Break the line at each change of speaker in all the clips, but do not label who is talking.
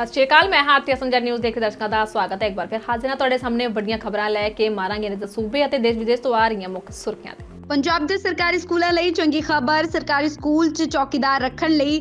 ਸਤਿ ਸ਼੍ਰੀ ਅਕਾਲ, ਮੈਂ ਹਾਂ ਆਰਤੀ ਸੰਜਰ ਨਿਊਜ਼ ਦੇਖ ਦਰਸ਼ਕਾਂ ਦਾ ਸਵਾਗਤ ਹੈ। ਇੱਕ ਵਾਰ ਫਿਰ ਹਾਜ਼ਰ ਹਾਂ ਤੁਹਾਡੇ ਸਾਹਮਣੇ ਵੱਡੀਆਂ ਖਬਰਾਂ ਲੈ ਕੇ ਮਾਰਾਂਗੇ ਨੇ ਸੂਬੇ ਅਤੇ ਦੇਸ਼ ਵਿਦੇਸ਼ ਤੋਂ ਆ ਰਹੀਆਂ ਮੁੱਖ ਸੁਰਖੀਆਂ ਤੇ।
ਪੰਜਾਬ ਦੇ ਸਰਕਾਰੀ ਸਕੂਲਾਂ ਲਈ ਚੰਗੀ ਖਬਰ, ਸਰਕਾਰੀ ਸਕੂਲ 'ਚ ਚੌਕੀਦਾਰ ਰੱਖਣ ਲਈ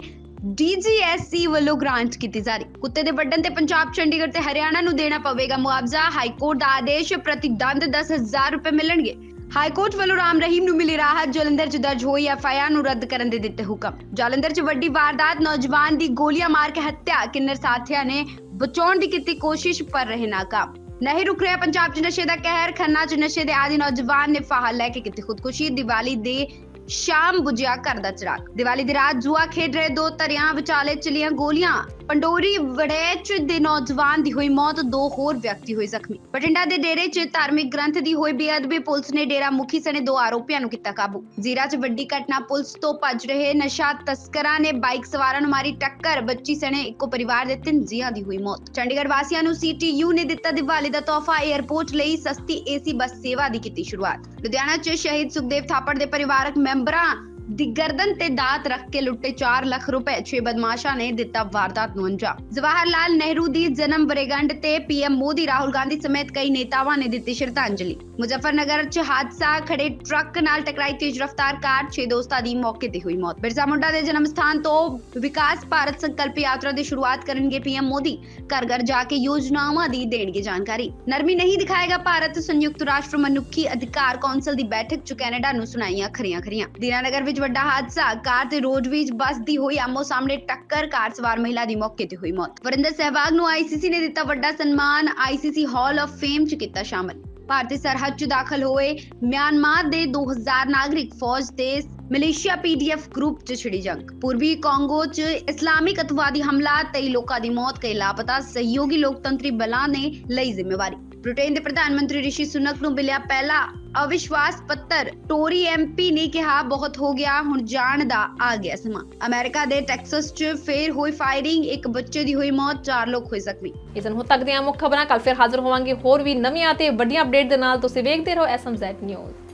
DGSC ਵੱਲੋਂ ਗ੍ਰਾਂਟ ਕੀਤੀ ਜਾ ਰਹੀ ਕੁੱਤੇ ਦੇ ਵੱਢਣ ਤੇ ਪੰਜਾਬ, ਚੰਡੀਗੜ੍ਹ ਤੇ ਹਰਿਆਣਾ ਨੂੰ ਦੇਣਾ ਪਵੇਗਾ ਮੁਆਵਜ਼ਾ। ਹਾਈ ਕੋਰਟ ਦਾ ਆਦੇਸ਼, ਪ੍ਰਤੀ ਦੰਦ 10000 ਰੁਪਏ ਮਿਲਣਗੇ। ਹਾਈ ਕੋਰਟ ਵੱਲੋਂ ਰਾਮ ਰਹੀਮ ਨੂੰ ਮਿਲੀ ਰਾਹਤ, ਜਲੰਧਰ 'ਚ ਦਰਜ ਹੋਈ ਐਫਆਈਆਰ ਨੂੰ ਰੱਦ ਕਰਨ ਦੇ ਦਿੱਤੇ ਹੁਕਮ। ਜਲੰਧਰ 'ਚ ਵੱਡੀ ਵਾਰਦਾਤ, ਨੌਜਵਾਨ ਦੀ ਗੋਲੀਆਂ ਮਾਰ ਕੇ ਹੱਤਿਆ, ਕਿੰਨਰ ਸਾਥੀਆਂ ਨੇ ਬਚਾਉਣ ਦੀ ਕੀਤੀ ਕੋਸ਼ਿਸ਼ ਪਰ ਰਹੇ ਨਾਕਾਮ। ਨਹੀਂ ਰੁਕ ਰਿਹਾ ਪੰਜਾਬ 'ਚ ਨਸ਼ੇ ਦਾ ਕਹਿਰ, ਖੰਨਾ 'ਚ ਨਸ਼ੇ ਦੇ ਆਦੀ ਨੌਜਵਾਨ ਨੇ ਫਾਹਾ ਲੈ ਕੇ ਕੀਤੀ ਖੁਦਕੁਸ਼ੀ। ਦੀਵਾਲੀ ਦੇ ਸ਼ਾਮ ਬੁਝਿਆ ਘਰ ਦਾ ਚਿਰਾਗ। ਦੀਵਾਲੀ ਦੀ ਰਾਤ ਜੂਆ ਖੇਡ ਰਹੇ ਦੋ ਧਰਿਆਂ ਵਿਚਾਲੇ ਚਲੀਆਂ ਗੋਲੀਆਂ। ਪੰਡੋਰੀ ਵੜੇਚ ਦੇ ਨੌਜਵਾਨ ਦੀ ਹੋਈ ਮੌਤ, ਦੋ ਹੋਰ ਵਿਅਕਤੀ ਹੋਏ ਜ਼ਖਮੀ। ਬਠਿੰਡਾ ਦੇ ਡੇਰੇ 'ਚ ਧਾਰਮਿਕ ਗ੍ਰੰਥ ਦੀ ਹੋਈ ਬੇਅਦਬੀ ਪੁਲਿਸ ਨੇ ਡੇਰਾ ਮੁਖੀ ਸਣੇ ਦੋ ਆਰੋਪੀਆਂ ਨੂੰ ਕੀਤਾ ਕਾਬੂ। ਜ਼ੀਰਾ 'ਚ ਵੱਡੀ ਘਟਨਾ ਪੁਲਿਸ ਤੋਂ ਭੱਜ ਰਹੇ ਨਸ਼ਾ ਤਸਕਰਾਂ ਨੇ ਬਾਈਕ ਸਵਾਰਾਂ ਨੂੰ ਮਾਰੀ ਟੱਕਰ। ਬੱਚੀ ਸਣੇ ਇੱਕੋ ਪਰਿਵਾਰ ਦੇ ਤਿੰਨ ਜੀਆਂ ਦੀ ਹੋਈ ਮੌਤ। ਚੰਡੀਗੜ੍ਹ ਵਾਸੀਆਂ ਨੂੰ ਸੀਟੀਯੂ ਨੇ ਦਿੱਤਾ ਦੀਵਾਲੀ ਦਾ ਤੋਹਫਾ। 에ਅਰਪੋਰਟ ਲਈ ਸਸਤੀ ਏਸੀ ਬੱਸ ਸੇਵਾ ਦੀ ਕੀਤੀ ਸ਼ੁਰੂਆਤ। ਲੁਧਿਆਣਾ 'ਚ ਸ਼ਹੀਦ ਸੁਖਦੇਵ ਥਾਪੜ ਦੇ ਪਰਿਵਾਰਕ ਮੈਂਬਰਾਂ lembrar ਦੀ ਗਰਦਨ ਤੇ ਦਾਤ ਰੱਖ ਕੇ ਲੁੱਟੇ 4 ਲੱਖ ਰੁਪਏ, ਛੇ ਬਦਮਾਸ਼ਾਂ ਨੇ ਦਿੱਤਾ ਵਾਰਦਾਤ ਨੂੰ ਅੰਜਾਮ। ਜਵਾਹਰ ਲਾਲ ਨਹਿਰੂ ਦੀ ਜਨਮ ਵਰੇਗੰਢ ਤੇ ਪੀਐਮ ਮੋਦੀ, ਰਾਹੁਲ ਗਾਂਧੀ ਸਮੇਤ ਕਈ ਨੇਤਾਵਾਂ ਨੇ ਦਿੱਤੀ ਸ਼ਰਧਾਂਜਲੀ। ਮੁਜ਼ੱਫਰਨਗਰ 'ਚ ਹਾਦਸਾ ਖੜੇ ਟਰੱਕ ਨਾਲ ਟਕਰਾਈ ਤੇਜ਼ ਰਫ਼ਤਾਰ ਕਾਰ 6 ਦੋਸਤਾਂ ਦੀ ਮੌਕੇ ਤੇ ਹੋਈ ਮੌਤ। ਬਿਰਸਾ ਮੁੰਡਾ ਦੇ ਜਨਮ ਸਥਾਨ ਤੋਂ ਵਿਕਾਸ ਭਾਰਤ ਸੰਕਲਪ ਯਾਤਰਾ ਦੀ ਸ਼ੁਰੂਆਤ ਕਰਨਗੇ ਪੀਐਮ ਮੋਦੀ। ਘਰ ਘਰ ਜਾ ਕੇ ਯੋਜਨਾਵਾਂ ਦੀ ਦੇਣਗੇ ਜਾਣਕਾਰੀ। ਨਰਮੀ ਨਹੀਂ ਦਿਖਾਏਗਾ ਭਾਰਤ, ਸੰਯੁਕਤ ਰਾਸ਼ਟਰ ਮਨੁੱਖੀ ਅਧਿਕਾਰ ਕੌਂਸਲ ਦੀ ਬੈਠਕ 'ਚ ਕੈਨੇਡਾ ਨੂੰ ਸੁਣਾਈਆਂ ਖਰੀਆਂ ਖਰੀਆਂ ਦੀਨਾਨਗਰ ਵਿੱਚ ਵੱਡਾ ਹਾਦਸਾ, ਕਾਰ ਤੇ ਰੋਡਵੇਜ ਬੱਸ ਦੀ ਹੋਈ ਆਮੋ ਸਾਹਮਣੇ ਟੱਕਰ, ਕਾਰ ਸਵਾਰ ਮਹਿਲਾ ਦੀ ਮੌਕੇ ਤੇ ਹੋਈ ਮੌਤ। ਵਰਿੰਦਰ ਸਹਿਵਾਗ ਨੂੰ ਆਈਸੀਸੀ ਨੇ ਦਿੱਤਾ ਵੱਡਾ ਸਨਮਾਨ ਆਈਸੀਸੀ ਹਾਲ ਆਫ ਫੇਮ 'ਚ ਕੀਤਾ ਸ਼ਾਮਲ। ਭਾਰਤੀ ਸਰਹੱਦ 'ਚ ਦਾਖਲ ਹੋਏ ਮਿਆਂਮਾਰ ਦੇ 2000 ਨਾਗਰਿਕ ਫੌਜ ਤੇ ਮਲੇਸ਼ੀਆ ਪੀਡੀਐਫ ਗਰੁੱਪ 'ਚ ਛਿੜੀ ਜੰਗ। ਪੂਰਬੀ ਕਾਂਗੋ 'ਚ ਇਸਲਾਮਿਕ ਅਤਵਾਦੀ ਹਮਲਾ, ਤੇਈ ਲੋਕਾਂ ਦੀ ਮੌਤ, ਕਈ ਲਾਪਤਾ ਸਹਿਯੋਗੀ ਲੋਕਤੰਤਰੀ ਬਲਾਂ ਨੇ ਲਈ ਜ਼ਿੰਮੇਵਾਰੀ। ਬ੍ਰਿਟੇਨ ਦੇ ਪ੍ਰਧਾਨ ਮੰਤਰੀ ਰਿਸ਼ੀ ਸੁਨਕ ਨੂੰ ਮਿਲਿਆ ਪਹਿਲਾ ਅਵਿਸ਼ਵਾਸ ਪੱਤਰ। ਟੋਰੀ ਐਮਪੀ ਨੇ ਕਿਹਾ, ਬਹੁਤ ਹੋ ਗਿਆ, ਹੁਣ ਜਾਣ ਦਾ ਆ ਗਿਆ ਸਮਾਂ। ਅਮਰੀਕਾ ਦੇ ਟੈਕਸਸ 'ਚ ਫੇਰ ਹੋਈ ਫਾਇਰਿੰਗ, ਇੱਕ ਬੱਚੇ ਦੀ ਹੋਈ ਮੌਤ, ਚਾਰ ਲੋਕ ਹੋਏ ਜ਼ਖਮੀ।
ਇਸ ਨੂੰ ਤੱਕ ਦੀਆਂ ਮੁੱਖ ਖਬਰਾਂ ਕੱਲ ਫਿਰ ਹਾਜ਼ਰ ਹੋਵਾਂਗੇ ਹੋਰ ਵੀ ਨਵੀਆਂ ਤੇ ਵੱਡੀਆਂ ਅਪਡੇਟ ਦੇ ਨਾਲ। ਤੁਸੀਂ ਵੇਖਦੇ ਰਹੋ ਐਸਐਮਜ਼ੈਡ ਨਿਊਜ਼